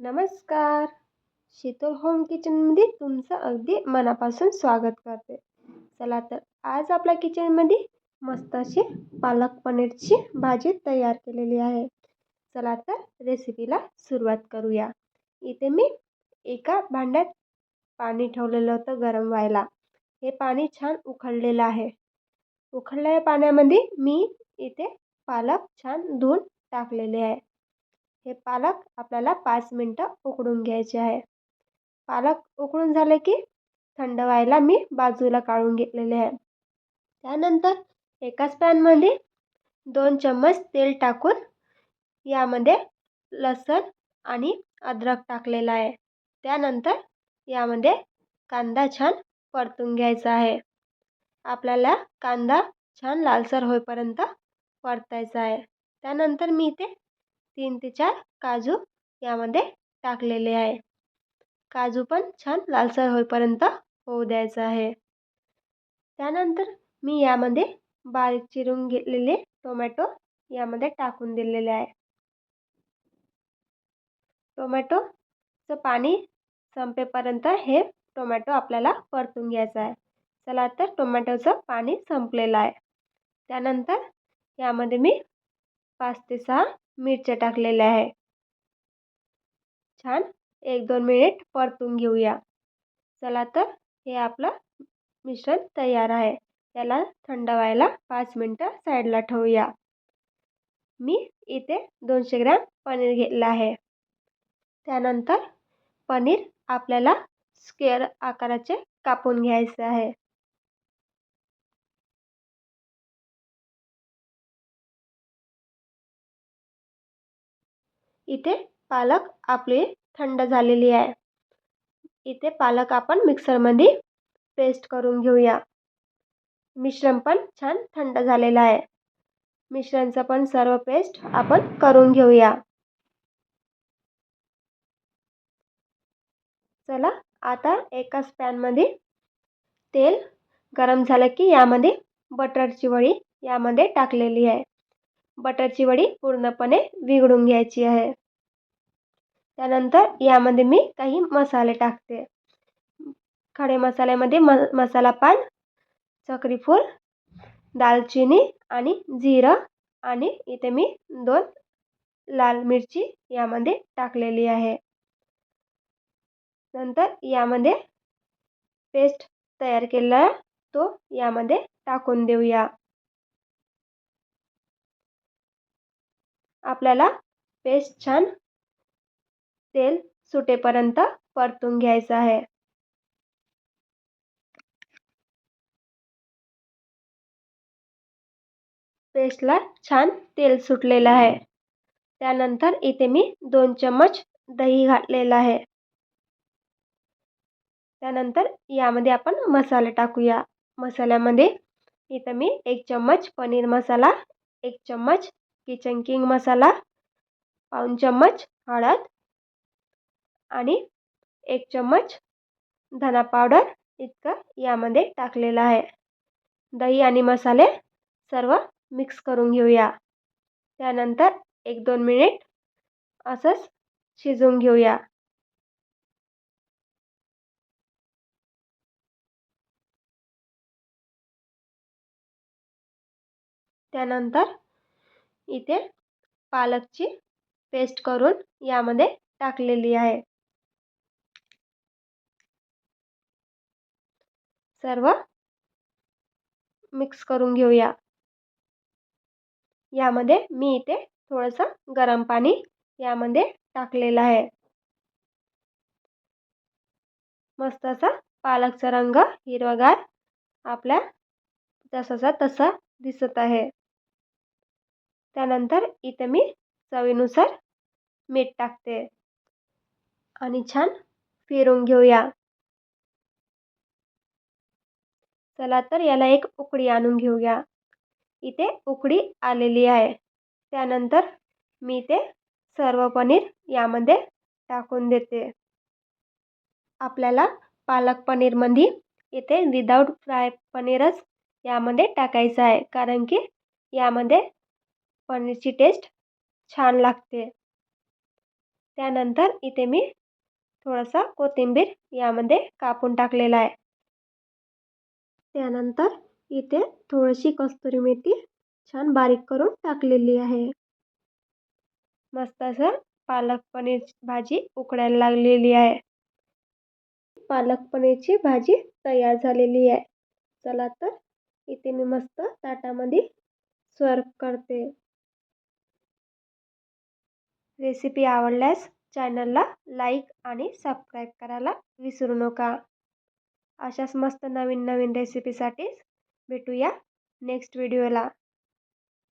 नमस्कार. शीतल होम किचनमध्ये तुमचं अगदी मनापासून स्वागत करते. चला तर आज आपल्या किचनमध्ये मस्त अशी पालक पनीरची भाजी तयार केलेली आहे. चला तर रेसिपीला सुरुवात करूया. इथे मी एका भांड्यात पाणी ठेवलेलं होतं गरम व्हायला. हे पाणी छान उखळलेलं आहे. उकळलेल्या पाण्यामध्ये मी इथे पालक छान धुवून टाकलेले आहे. हे पालक आपल्याला पाच मिनटं उकडून घ्यायचे आहे. पालक उकडून झाले की थंड व्हायला मी बाजूला काढून घेतलेले आहे. त्यानंतर एकाच पॅनमध्ये दोन चम्मच तेल टाकून यामध्ये लसण आणि अद्रक टाकलेला आहे. त्यानंतर यामध्ये कांदा छान परतून घ्यायचा आहे. आपल्याला कांदा छान लालसर होईपर्यंत परतायचा आहे. त्यानंतर मी इथे तीन ते चार काजू यामध्ये टाकलेले आहे. काजू पण छान लालसर होईपर्यंत होऊ द्यायचं आहे. त्यानंतर मी यामध्ये बारीक चिरून घेतलेले टोमॅटो यामध्ये टाकून दिलेले आहे. टोमॅटोचं पाणी संपेपर्यंत हे टोमॅटो आपल्याला परतून घ्यायचं आहे. चला तर टोमॅटोचं पाणी संपलेलं आहे. त्यानंतर यामध्ये मी पाच ते सहा मिरच्या टाकलेल्या आहे. छान. एक दोन मिनिट परतून घेऊया. चला तर हे आपलं मिश्रण तयार आहे. त्याला थंड व्हायला पाच मिनटं साईडला ठेवूया. मी इथे दोनशे ग्रॅम पनीर घेतलं आहे. त्यानंतर पनीर आपल्याला स्क्वेअर आकाराचे कापून घ्यायचे आहे. इथे पालक आपली थंड झालेली आहे. इथे पालक आपण मिक्सरमध्ये पेस्ट करून घेऊया. मिश्रण पण छान थंड झालेलं आहे. मिश्रणचं पण सर्व पेस्ट आपण करून घेऊया. चला आता एकाच पॅनमध्ये तेल गरम झालं की यामध्ये बटरची वडी यामध्ये टाकलेली आहे. बटरची वडी पूर्णपणे विघडून घ्यायची आहे. त्यानंतर यामध्ये मी काही मसाले टाकते. खडे मसाल्यामध्ये म मसाला पान चक्रीफूल दालचिनी आणि जिरं आणि इथे मी दोन लाल मिरची यामध्ये टाकलेली आहे. नंतर यामध्ये पेस्ट तयार केलेला तो यामध्ये टाकून देऊया. आपल्याला पेस्ट छान तेल सुटेपर्यंत परतून घ्यायचं आहे. पेस्टला छान तेल सुटलेलं आहे. त्यानंतर इथे मी दोन चम्मच दही घातलेलं आहे. त्यानंतर यामध्ये आपण मसाले टाकूया. मसाल्यामध्ये इथं मी एक चम्मच पनीर मसाला एक चम्मच किचन किंग मसाला पाऊन चम्मच हळद आणि एक चम्मच धना पावडर इतकं यामध्ये टाकलेलं आहे. दही आणि मसाले सर्व मिक्स करून घेऊया. त्यानंतर एक दोन मिनिट असंच शिजवून घेऊया. त्यानंतर इथे पालकची पेस्ट करून यामध्ये टाकलेली आहे. सर्व मिक्स करून घेऊया. यामध्ये मी इथे थोडंसं गरम पाणी यामध्ये टाकलेलं आहे. मस्त असा पालकचा रंग हिरवगार आपल्या जसाचा तसा दिसत आहे. त्यानंतर इथे मी चवीनुसार मीठ टाकते. आणि छान फिरून घेऊया. चला तर याला एक उकडी आणून घेऊया. इथे उकडी आलेली आहे. त्यानंतर मी ते सर्व पनीर यामध्ये टाकून देते. आपल्याला पालक पनीरमध्ये इथे विदाऊट फ्राय पनीरच यामध्ये टाकायचं आहे. कारण की यामध्ये पनीरची टेस्ट छान लागते. त्यानंतर इथे मी थोडासा कोथिंबीर यामध्ये कापून टाकलेला आहे. त्यानंतर इथे थोडीशी कस्तुरी मेथी छान बारीक करून टाकलेली आहे. मस्त असं पालक पनीर भाजी उकडायला लागलेली आहे. पालक पनीरची भाजी तयार झालेली आहे. चला तर इथे मी मस्त ताटामध्ये सर्व करते. रेसिपी आवडल्यास चॅनलला लाईक आणि सबस्क्राईब करायला विसरू नका. अशाच मस्त नवीन नवीन रेसिपीसाठीच भेटूया नेक्स्ट व्हिडिओला.